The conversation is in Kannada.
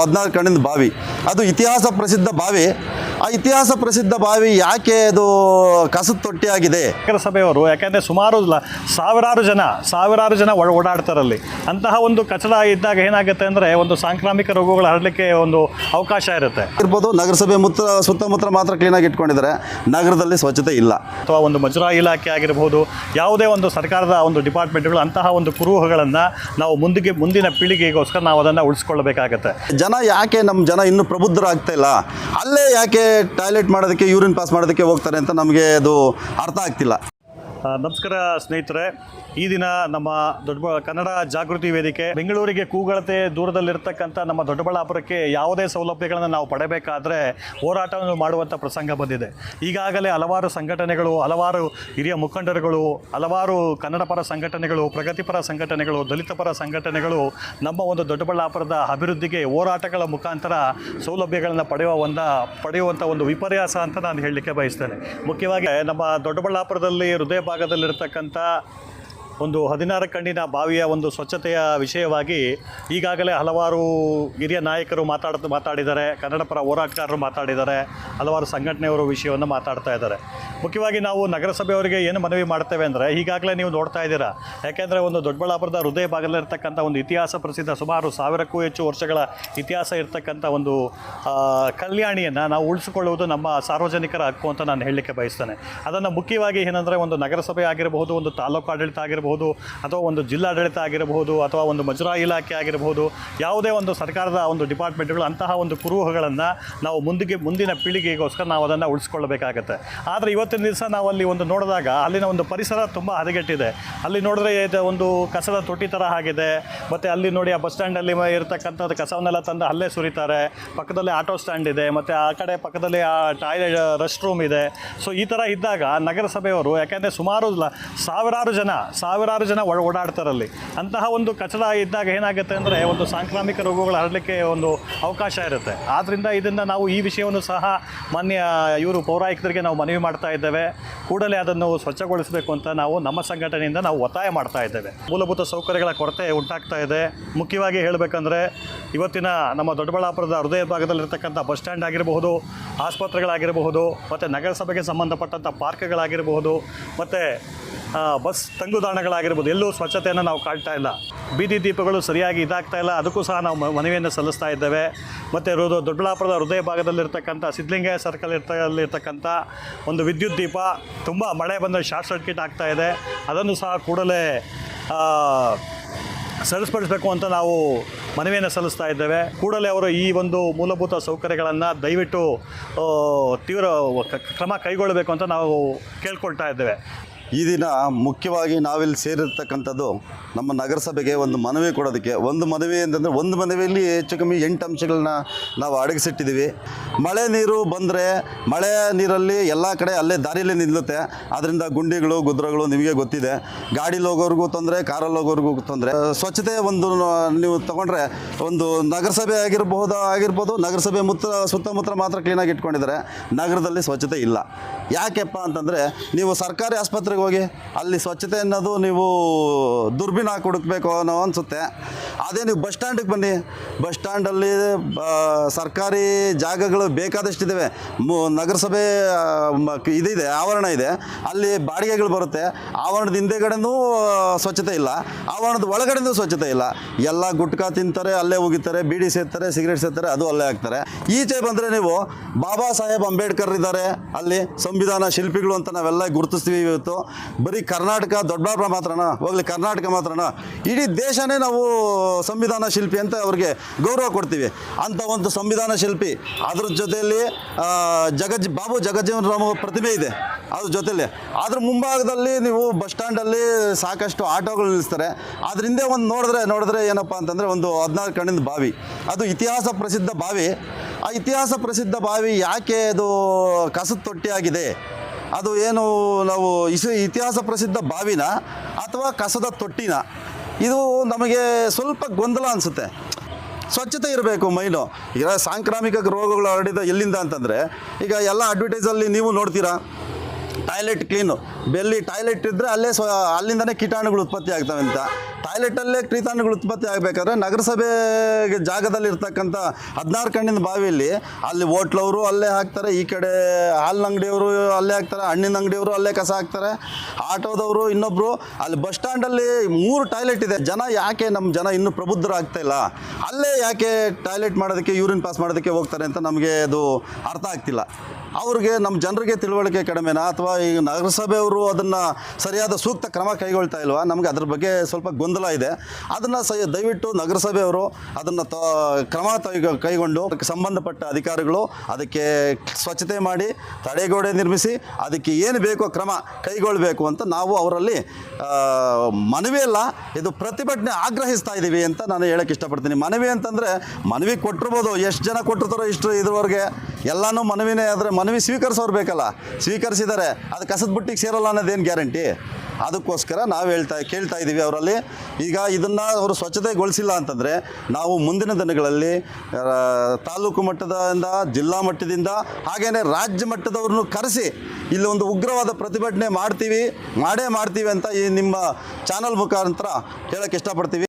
ಹದಿನಾರು ಕಣ್ಣಿನ ಬಾವಿ. ಅದು ಇತಿಹಾಸ ಪ್ರಸಿದ್ಧ ಬಾವಿ. ಆ ಇತಿಹಾಸ ಪ್ರಸಿದ್ಧ ಬಾವಿ ಯಾಕೆ ಅದು ಕಸದ ತೊಟ್ಟಿಯಾಗಿದೆ? ನಗರಸಭೆಯವರು ಯಾಕೆಂದರೆ ಸುಮಾರು ಸಾವಿರಾರು ಜನ ಸಾವಿರಾರು ಜನ ಓಡಾಡ್ತಾರಲ್ಲಿ. ಅಂತಹ ಒಂದು ಕಚಡ ಇದ್ದಾಗ ಏನಾಗುತ್ತೆ ಅಂದರೆ ಒಂದು ಸಾಂಕ್ರಾಮಿಕ ರೋಗಗಳು ಹರಡಲಿಕ್ಕೆ ಒಂದು ಅವಕಾಶ ಇರುತ್ತೆ. ಇರ್ಬೋದು ನಗರಸಭೆ ಮುತ್ತ ಸುತ್ತಮುತ್ತ ಮಾತ್ರ ಕ್ಲೀನಾಗಿ ಇಟ್ಕೊಂಡಿದ್ದಾರೆ. ನಗರದಲ್ಲಿ ಸ್ವಚ್ಛತೆ ಇಲ್ಲ. ಅಥವಾ ಒಂದು ಮಜುರಾ ಇಲಾಖೆ ಆಗಿರಬಹುದು ಯಾವುದೇ ಒಂದು ಸರ್ಕಾರದ ಒಂದು ಡಿಪಾರ್ಟ್ಮೆಂಟ್ಗಳು ಅಂತಹ ಒಂದು ಕುರುಹುಗಳನ್ನು ನಾವು ಮುಂದಿಗೆ ಮುಂದಿನ ಪೀಳಿಗೆಗೋಸ್ಕರ ನಾವು ಅದನ್ನು ಉಳಿಸ್ಕೊಳ್ಬೇಕಾಗತ್ತೆ. ಜನ ಯಾಕೆ ನಮ್ಮ ಜನ ಇನ್ನೂ ಪ್ರಬುದ್ಧರಾಗ್ತಾ ಇಲ್ಲ? ಅಲ್ಲೇ ಯಾಕೆ ಟಾಯ್ಲೆಟ್ ಮಾಡೋದಕ್ಕೆ ಯೂರಿನ್ ಪಾಸ್ ಮಾಡೋದಕ್ಕೆ ಹೋಗ್ತಾರೆ ಅಂತ ನಮಗೆ ಅದು ಅರ್ಥ ಆಗ್ತಿಲ್ಲ. ನಮಸ್ಕಾರ ಸ್ನೇಹಿತರೆ. ಈ ದಿನ ನಮ್ಮ ದೊಡ್ಡ ಕನ್ನಡ ಜಾಗೃತಿ ವೇದಿಕೆ ಬೆಂಗಳೂರಿಗೆ ಕೂಗಳತೆ ದೂರದಲ್ಲಿರ್ತಕ್ಕಂಥ ನಮ್ಮ ದೊಡ್ಡಬಳ್ಳಾಪುರಕ್ಕೆ ಯಾವುದೇ ಸೌಲಭ್ಯಗಳನ್ನು ನಾವು ಪಡೆಯಬೇಕಾದ್ರೆ ಹೋರಾಟವನ್ನು ಮಾಡುವಂಥ ಪ್ರಸಂಗ ಬಂದಿದೆ. ಈಗಾಗಲೇ ಹಲವಾರು ಸಂಘಟನೆಗಳು, ಹಲವಾರು ಹಿರಿಯ ಮುಖಂಡರುಗಳು, ಹಲವಾರು ಕನ್ನಡ ಪರ ಸಂಘಟನೆಗಳು ಪ್ರಗತಿಪರ ಸಂಘಟನೆಗಳು, ದಲಿತ ಪರ ಸಂಘಟನೆಗಳು ನಮ್ಮ ಒಂದು ದೊಡ್ಡಬಳ್ಳಾಪುರದ ಅಭಿವೃದ್ಧಿಗೆ ಹೋರಾಟಗಳ ಮುಖಾಂತರ ಸೌಲಭ್ಯಗಳನ್ನು ಪಡೆಯುವ ಒಂದ, ಪಡೆಯುವಂಥ ಒಂದು ವಿಪರ್ಯಾಸ ಅಂತ ನಾನು ಹೇಳಲಿಕ್ಕೆ ಬಯಸ್ತೇನೆ. ಮುಖ್ಯವಾಗಿ ನಮ್ಮ ದೊಡ್ಡಬಳ್ಳಾಪುರದಲ್ಲಿ ಹೃದಯ ಭಾಗದಲ್ಲಿರ್ತಕ್ಕಂಥ ಒಂದು ಹದಿನಾರು ಕಣ್ಣಿನ ಬಾವಿಯ ಒಂದು ಸ್ವಚ್ಛತೆಯ ವಿಷಯವಾಗಿ ಈಗಾಗಲೇ ಹಲವಾರು ಹಿರಿಯ ನಾಯಕರು ಮಾತಾಡ ಮಾತಾಡಿದ್ದಾರೆ, ಕನ್ನಡ ಪರ ಹೋರಾಟಗಾರರು ಮಾತಾಡಿದ್ದಾರೆ, ಹಲವಾರು ಸಂಘಟನೆಯವರು ವಿಷಯವನ್ನು ಮಾತಾಡ್ತಾ ಇದ್ದಾರೆ. ಮುಖ್ಯವಾಗಿ ನಾವು ನಗರಸಭೆಯವರಿಗೆ ಏನು ಮನವಿ ಮಾಡ್ತೇವೆ ಅಂದರೆ, ಈಗಾಗಲೇ ನೀವು ನೋಡ್ತಾ ಇದ್ದೀರಾ, ಯಾಕೆಂದರೆ ಒಂದು ದೊಡ್ಡಬಳ್ಳಾಪುರದ ಹೃದಯ ಭಾಗದಲ್ಲಿರ್ತಕ್ಕಂಥ ಒಂದು ಇತಿಹಾಸ ಪ್ರಸಿದ್ಧ ಸುಮಾರು ಸಾವಿರಕ್ಕೂ ಹೆಚ್ಚು ವರ್ಷಗಳ ಇತಿಹಾಸ ಇರತಕ್ಕಂಥ ಒಂದು ಕಲ್ಯಾಣಿಯನ್ನು ನಾವು ಉಳಿಸಿಕೊಳ್ಳುವುದು ನಮ್ಮ ಸಾರ್ವಜನಿಕರ ಹಕ್ಕು ಅಂತ ನಾನು ಹೇಳಲಿಕ್ಕೆ ಬಯಸ್ತೇನೆ. ಅದನ್ನು ಮುಖ್ಯವಾಗಿ ಏನಂದರೆ ಒಂದು ನಗರಸಭೆ ಆಗಿರಬಹುದು, ಒಂದು ತಾಲೂಕು ಆಡಳಿತ ಆಗಿರಬಹುದು ಅಥವಾ ಒಂದು ಜಿಲ್ಲಾಡಳಿತ ಆಗಿರಬಹುದು ಅಥವಾ ಒಂದು ಮಜುರಾ ಇಲಾಖೆ ಆಗಿರಬಹುದು, ಯಾವುದೇ ಒಂದು ಸರ್ಕಾರದ ಒಂದು ಡಿಪಾರ್ಟ್ಮೆಂಟ್ಗಳು ಅಂತಹ ಒಂದು ಕುರುಹುಗಳನ್ನು ನಾವು ಮುಂದಿಗೆ ಮುಂದಿನ ಪೀಳಿಗೆಗೋಸ್ಕರ ನಾವು ಅದನ್ನು ಉಳಿಸ್ಕೊಳ್ಬೇಕಾಗತ್ತೆ ಆದರೆ ಇವತ್ತಿನ ದಿವಸ ನಾವು ಅಲ್ಲಿ ಒಂದು ನೋಡಿದಾಗ ಅಲ್ಲಿನ ಒಂದು ಪರಿಸರ ತುಂಬ ಹದಗೆಟ್ಟಿದೆ. ಅಲ್ಲಿ ನೋಡಿದ್ರೆ ಒಂದು ಕಸದ ತೊಟ್ಟಿ ಥರ ಆಗಿದೆ. ಮತ್ತು ಅಲ್ಲಿ ನೋಡಿ ಆ ಬಸ್ ಸ್ಟ್ಯಾಂಡಲ್ಲಿ ಇರತಕ್ಕಂಥದ್ದು ಕಸವನ್ನೆಲ್ಲ ತಂದು ಅಲ್ಲೇ ಸುರಿತಾರೆ. ಪಕ್ಕದಲ್ಲಿ ಆಟೋ ಸ್ಟ್ಯಾಂಡ್ ಇದೆ, ಮತ್ತು ಆ ಕಡೆ ಪಕ್ಕದಲ್ಲಿ ಆ ಟಾಯ್ಲೆಟ್ ರೆಸ್ಟ್ ರೂಮ್ ಇದೆ. ಸೊ ಈ ಥರ ಇದ್ದಾಗ ನಗರಸಭೆಯವರು, ಯಾಕೆಂದರೆ ಸುಮಾರು ಸಾವಿರಾರು ಜನ ಸಾವಿರಾರು ಜನ ಓಡಾಡ್ತಾರಲ್ಲಿ ಅಂತಹ ಒಂದು ಕಚಡ ಇದ್ದಾಗ ಏನಾಗುತ್ತೆ ಅಂದರೆ ಒಂದು ಸಾಂಕ್ರಾಮಿಕ ರೋಗಗಳು ಹರಡಲಿಕ್ಕೆ ಒಂದು ಅವಕಾಶ ಇರುತ್ತೆ. ಆದ್ದರಿಂದ ಇದನ್ನು ನಾವು ಈ ವಿಷಯವನ್ನು ಸಹ ಮಾನ್ಯ, ಇವರು ಪೌರಾಯುಕ್ತರಿಗೆ ನಾವು ಮನವಿ ಮಾಡ್ತಾ ಇದ್ದೇವೆ. ಕೂಡಲೇ ಅದನ್ನು ಸ್ವಚ್ಛಗೊಳಿಸಬೇಕು ಅಂತ ನಾವು ನಮ್ಮ ಸಂಘಟನೆಯಿಂದ ನಾವು ಒತ್ತಾಯ ಮಾಡ್ತಾ ಇದ್ದೇವೆ. ಮೂಲಭೂತ ಸೌಕರ್ಯಗಳ ಕೊರತೆ ಉಂಟಾಗ್ತಾ ಇದೆ. ಮುಖ್ಯವಾಗಿ ಹೇಳಬೇಕಂದ್ರೆ, ಇವತ್ತಿನ ನಮ್ಮ ದೊಡ್ಡಬಳ್ಳಾಪುರದ ಹೃದಯ ಭಾಗದಲ್ಲಿರ್ತಕ್ಕಂಥ ಬಸ್ ಸ್ಟ್ಯಾಂಡ್ ಆಗಿರಬಹುದು, ಆಸ್ಪತ್ರೆಗಳಾಗಿರಬಹುದು, ಮತ್ತು ನಗರಸಭೆಗೆ ಸಂಬಂಧಪಟ್ಟಂಥ ಪಾರ್ಕ್ಗಳಾಗಿರಬಹುದು, ಮತ್ತು ಬಸ್ ತಂಗುದಾಣಗಳಾಗಿರ್ಬೋದು, ಎಲ್ಲೂ ಸ್ವಚ್ಛತೆಯನ್ನು ನಾವು ಕಾಣ್ತಾ ಇಲ್ಲ. ಬೀದಿ ದೀಪಗಳು ಸರಿಯಾಗಿ ಇದಾಗ್ತಾ ಇಲ್ಲ, ಅದಕ್ಕೂ ಸಹ ನಾವು ಮನವಿಯನ್ನು ಸಲ್ಲಿಸ್ತಾ ಇದ್ದೇವೆ. ಮತ್ತು ಹೃದಯ ದೊಡ್ಡಬಳ್ಳಾಪುರದ ಹೃದಯ ಭಾಗದಲ್ಲಿರ್ತಕ್ಕಂಥ ಸಿದ್ಧಲಿಂಗಯ್ಯ ಸರ್ಕಲ್ ಇರ್ತ ಒಂದು ವಿದ್ಯುತ್ ದೀಪ, ತುಂಬ ಮಳೆ ಬಂದ ಶಾರ್ಟ್ ಸರ್ಕ್ಯೂಟ್ ಆಗ್ತಾ ಇದೆ. ಅದನ್ನು ಸಹ ಕೂಡಲೇ ಸರಿಸ್ಪಡಿಸಬೇಕು ಅಂತ ನಾವು ಮನವಿಯನ್ನು ಸಲ್ಲಿಸ್ತಾ ಇದ್ದೇವೆ. ಕೂಡಲೇ ಅವರು ಈ ಒಂದು ಮೂಲಭೂತ ಸೌಕರ್ಯಗಳನ್ನು ದಯವಿಟ್ಟು ತೀವ್ರ ಕ್ರಮ ಕೈಗೊಳ್ಳಬೇಕು ಅಂತ ನಾವು ಕೇಳ್ಕೊಳ್ತಾ ಇದ್ದೇವೆ. ಈ ದಿನ ಮುಖ್ಯವಾಗಿ ನಾವಿಲ್ಲಿ ಸೇರಿರ್ತಕ್ಕಂಥದ್ದು ನಮ್ಮ ನಗರಸಭೆಗೆ ಒಂದು ಮನವಿ ಕೊಡೋದಕ್ಕೆ. ಒಂದು ಮನವಿ ಅಂತಂದರೆ ಒಂದು ಮನವಿಯಲ್ಲಿ ಹೆಚ್ಚು ಕಮ್ಮಿ ಎಂಟು ಅಂಶಗಳನ್ನ ನಾವು ಅಡಗಿಸಿಟ್ಟಿದ್ದೀವಿ. ಮಳೆ ನೀರು ಬಂದರೆ ಮಳೆ ನೀರಲ್ಲಿ ಎಲ್ಲ ಕಡೆ ಅಲ್ಲೇ ದಾರಿಯಲ್ಲಿ ನಿಲ್ಲುತ್ತೆ. ಅದರಿಂದ ಗುಂಡಿಗಳು, ಗುದ್ರಗಳು ನಿಮಗೆ ಗೊತ್ತಿದೆ. ಗಾಡೀಲಿ ಹೋಗೋರಿಗೂ ತೊಂದರೆ ಕಾರಲ್ಲಿ ಹೋಗೋರಿಗೂ ತೊಂದರೆ. ಸ್ವಚ್ಛತೆ ಒಂದು ನೀವು ತೊಗೊಂಡ್ರೆ ಒಂದು ನಗರಸಭೆ ಆಗಿರಬಹುದು, ಆಗಿರ್ಬೋದು ನಗರಸಭೆ ಮುತ್ತ ಸುತ್ತಮುತ್ತ ಮಾತ್ರ ಕ್ಲೀನಾಗಿ ಇಟ್ಕೊಂಡಿದ್ದಾರೆ. ನಗರದಲ್ಲಿ ಸ್ವಚ್ಛತೆ ಇಲ್ಲ. ಯಾಕೆಪ್ಪ ಅಂತಂದರೆ ನೀವು ಸರ್ಕಾರಿ ಆಸ್ಪತ್ರೆಗೆ ಹೋಗಿ ಅಲ್ಲಿ ಸ್ವಚ್ಛತೆ ಅನ್ನೋದು ನೀವು ದುರ್ಬಿನ ಹಾಕಿ ಹುಡುಕ್ಬೇಕು ಅನ್ನೋ ಅನಿಸುತ್ತೆ. ಅದೇ ನೀವು ಬಸ್ ಸ್ಟ್ಯಾಂಡಿಗೆ ಬನ್ನಿ. ಬಸ್ ಸ್ಟ್ಯಾಂಡಲ್ಲಿ ಸರ್ಕಾರಿ ಜಾಗಗಳು ಬೇಕಾದಷ್ಟಿದ್ದಾವೆ ನಗರಸಭೆ ಇದಿದೆ, ಆವರಣ ಇದೆ. ಅಲ್ಲಿ ಬಾಡಿಗೆಗಳು ಬರುತ್ತೆ. ಆವರಣದ ಹಿಂದೆಗಡೆನೂ ಸ್ವಚ್ಛತೆ ಇಲ್ಲ. ಆವರಣದ ಒಳಗಡೆನೂ ಸ್ವಚ್ಛತೆ ಇಲ್ಲ. ಎಲ್ಲ ಗುಟ್ಕಾ ತಿಂತಾರೆ, ಅಲ್ಲೇ ಹೋಗಿತಾರೆ ಬೀಡಿ ಸೇರ್ತಾರೆ ಸಿಗರೇಟ್ ಸೇರ್ತಾರೆ ಅದು ಅಲ್ಲೇ ಹಾಕ್ತಾರೆ. ಈಚೆ ಬಂದರೆ ನೀವು ಬಾಬಾ ಸಾಹೇಬ್ ಅಂಬೇಡ್ಕರ್ ಇದ್ದಾರೆ. ಅಲ್ಲಿ ಸಂವಿಧಾನ ಶಿಲ್ಪಿಗಳು ಅಂತ ನಾವೆಲ್ಲ ಗುರುತಿಸ್ತೀವಿ ಇವತ್ತು. ಬರೀ ಕರ್ನಾಟಕ ದೊಡ್ಡಬಳ್ಳಾಪುರ ಮಾತ್ರನಾ? ಹೋಗ್ಲಿ, ಕರ್ನಾಟಕ ಮಾತ್ರನಾ? ಇಡೀ ದೇಶನೇ ನಾವು ಸಂವಿಧಾನ ಶಿಲ್ಪಿ ಅಂತ ಅವ್ರಿಗೆ ಗೌರವ ಕೊಡ್ತೀವಿ. ಅಂಥ ಒಂದು ಸಂವಿಧಾನ ಶಿಲ್ಪಿ. ಅದ್ರ ಜೊತೆಯಲ್ಲಿ ಜಗಜ್ ಬಾಬು ಜಗಜ್ಜೀವನ ರಾಮ ಪ್ರತಿಮೆ ಇದೆ ಅದ್ರ ಜೊತೆಯಲ್ಲಿ. ಅದ್ರ ಮುಂಭಾಗದಲ್ಲಿ ನೀವು ಬಸ್ ಸ್ಟ್ಯಾಂಡಲ್ಲಿ ಸಾಕಷ್ಟು ಆಟೋಗಳು ನಿಲ್ಲಿಸ್ತಾರೆ. ಅದ್ರ ಒಂದು ನೋಡಿದ್ರೆ ನೋಡಿದ್ರೆ ಏನಪ್ಪ ಅಂತಂದರೆ ಒಂದು ಹದಿನಾರು ಕಣ್ಣಿನ ಬಾವಿ. ಅದು ಇತಿಹಾಸ ಪ್ರಸಿದ್ಧ ಬಾವಿ. ಆ ಇತಿಹಾಸ ಪ್ರಸಿದ್ಧ ಬಾವಿ ಯಾಕೆ ಅದು ಕಸದ ತೊಟ್ಟಿಯಾಗಿದೆ? ಅದು ಏನು ನಾವು ಇಸ ಇತಿಹಾಸ ಪ್ರಸಿದ್ಧ ಬಾವಿನ ಅಥವಾ ಕಸದ ತೊಟ್ಟಿನ. ಇದು ನಮಗೆ ಸ್ವಲ್ಪ ಗೊಂದಲ ಅನಿಸುತ್ತೆ. ಸ್ವಚ್ಛತೆ ಇರಬೇಕು ಮೈನು ಈಗ ಸಾಂಕ್ರಾಮಿಕ ರೋಗಗಳು ಹರಡಿದ ಎಲ್ಲಿಂದ ಅಂತಂದರೆ, ಈಗ ಎಲ್ಲ ಅಡ್ವರ್ಟೈಸಲ್ಲಿ ನೀವು ನೋಡ್ತೀರಾ? ಟಾಯ್ಲೆಟ್ ಕ್ಲೀನು ಬೆಲ್ಲಿ ಟಾಯ್ಲೆಟ್ ಇದ್ದರೆ ಅಲ್ಲೇ ಸ್ವ ಅಲ್ಲಿಂದನೇ ಕೀಟಾಣುಗಳು ಉತ್ಪತ್ತಿ ಆಗ್ತವೆ ಅಂತ. ಟಾಯ್ಲೆಟಲ್ಲೇ ಕೀಟಾಣುಗಳು ಉತ್ಪತ್ತಿ ಆಗಬೇಕಾದ್ರೆ ನಗರಸಭೆ ಜಾಗದಲ್ಲಿ ಇರ್ತಕ್ಕಂಥ ಹದಿನಾರು ಕಣ್ಣಿನ ಬಾವಿಯಲ್ಲಿ ಅಲ್ಲಿ ಹೋಟ್ಲವರು ಅಲ್ಲೇ ಹಾಕ್ತಾರೆ, ಈ ಕಡೆ ಹಾಲಿನ ಅಂಗಡಿಯವರು ಅಲ್ಲೇ ಹಾಕ್ತಾರೆ, ಹಣ್ಣಿನ ಅಂಗಡಿಯವರು ಅಲ್ಲೇ ಕಸ ಹಾಕ್ತಾರೆ. ಆಟೋದವರು ಇನ್ನೊಬ್ಬರು ಅಲ್ಲಿ ಬಸ್ ಸ್ಟ್ಯಾಂಡಲ್ಲಿ ಮೂರು ಟಾಯ್ಲೆಟ್ ಇದೆ. ಜನ ಯಾಕೆ ನಮ್ಮ ಜನ ಇನ್ನೂ ಪ್ರಬುದ್ಧರಾಗ್ತಾ ಇಲ್ಲ? ಅಲ್ಲೇ ಯಾಕೆ ಟಾಯ್ಲೆಟ್ ಮಾಡೋದಕ್ಕೆ ಯೂರಿನ್ ಪಾಸ್ ಮಾಡೋದಕ್ಕೆ ಹೋಗ್ತಾರೆ ಅಂತ ನಮಗೆ ಅದು ಅರ್ಥ ಆಗ್ತಿಲ್ಲ. ಅವ್ರಿಗೆ ನಮ್ಮ ಜನರಿಗೆ ತಿಳುವಳಿಕೆ ಕಡಿಮೆನಾ? ಅಥವಾ ಈಗ ನಗರಸಭೆಯವರು ಅದನ್ನು ಸರಿಯಾದ ಸೂಕ್ತ ಕ್ರಮ ಕೈಗೊಳ್ತಾ ಇಲ್ವಾ? ನಮಗೆ ಅದ್ರ ಬಗ್ಗೆ ಸ್ವಲ್ಪ ಗೊಂದಲ ಇದೆ. ಅದನ್ನು ಸ ದಯವಿಟ್ಟು ನಗರಸಭೆಯವರು ಅದನ್ನು ತ ಕ್ರಮ ಕೈಗೊಂಡು ಅದಕ್ಕೆ ಸಂಬಂಧಪಟ್ಟ ಅಧಿಕಾರಿಗಳು ಅದಕ್ಕೆ ಸ್ವಚ್ಛತೆ ಮಾಡಿ, ತಡೆಗೋಡೆ ನಿರ್ಮಿಸಿ, ಅದಕ್ಕೆ ಏನು ಬೇಕೋ ಕ್ರಮ ಕೈಗೊಳ್ಳಬೇಕು ಅಂತ ನಾವು ಅವರಲ್ಲಿ ಮನವಿ ಅಲ್ಲ, ಇದು ಪ್ರತಿಭಟನೆ ಆಗ್ರಹಿಸ್ತಾ ಇದ್ದೀವಿ ಅಂತ ನಾನು ಹೇಳಕ್ಕೆ ಇಷ್ಟಪಡ್ತೀನಿ. ಮನವಿ ಅಂತಂದರೆ ಮನವಿ ಕೊಟ್ಟಿರ್ಬೋದು. ಎಷ್ಟು ಜನ ಕೊಟ್ಟಿರ್ತಾರೋ ಇಷ್ಟು ಇದುವರೆಗೆ ಎಲ್ಲನೂ ಮನವಿನೇ ಆದರೆ ಮನವಿ ಸ್ವೀಕರಿಸೋರು ಬೇಕಲ್ಲ. ಸ್ವೀಕರಿಸಿದ್ದಾರೆ ಅದು ಕಸದ ಬುಟ್ಟಿಗೆ ಸೇರಲ್ಲ ಅನ್ನೋದೇನು ಗ್ಯಾರಂಟಿ? ಅದಕ್ಕೋಸ್ಕರ ನಾವು ಹೇಳ್ತಾ, ಕೇಳ್ತಾ ಇದ್ದೀವಿ ಅವರಲ್ಲಿ. ಈಗ ಇದನ್ನು ಅವರು ಸ್ವಚ್ಛತೆಗೊಳಿಸಿಲ್ಲ ಅಂತಂದರೆ ನಾವು ಮುಂದಿನ ದಿನಗಳಲ್ಲಿ ತಾಲೂಕು ಮಟ್ಟದಿಂದ, ಜಿಲ್ಲಾ ಮಟ್ಟದಿಂದ ಹಾಗೆಯೇ ರಾಜ್ಯ ಮಟ್ಟದವ್ರನ್ನೂ ಕರೆಸಿ ಇಲ್ಲಿ ಒಂದು ಉಗ್ರವಾದ ಪ್ರತಿಭಟನೆ ಮಾಡ್ತೀವಿ, ಮಾಡೇ ಮಾಡ್ತೀವಿ ಅಂತ ಈ ನಿಮ್ಮ ಚಾನಲ್ ಮುಖಾಂತರ ಹೇಳೋಕ್ಕೆ ಇಷ್ಟಪಡ್ತೀವಿ.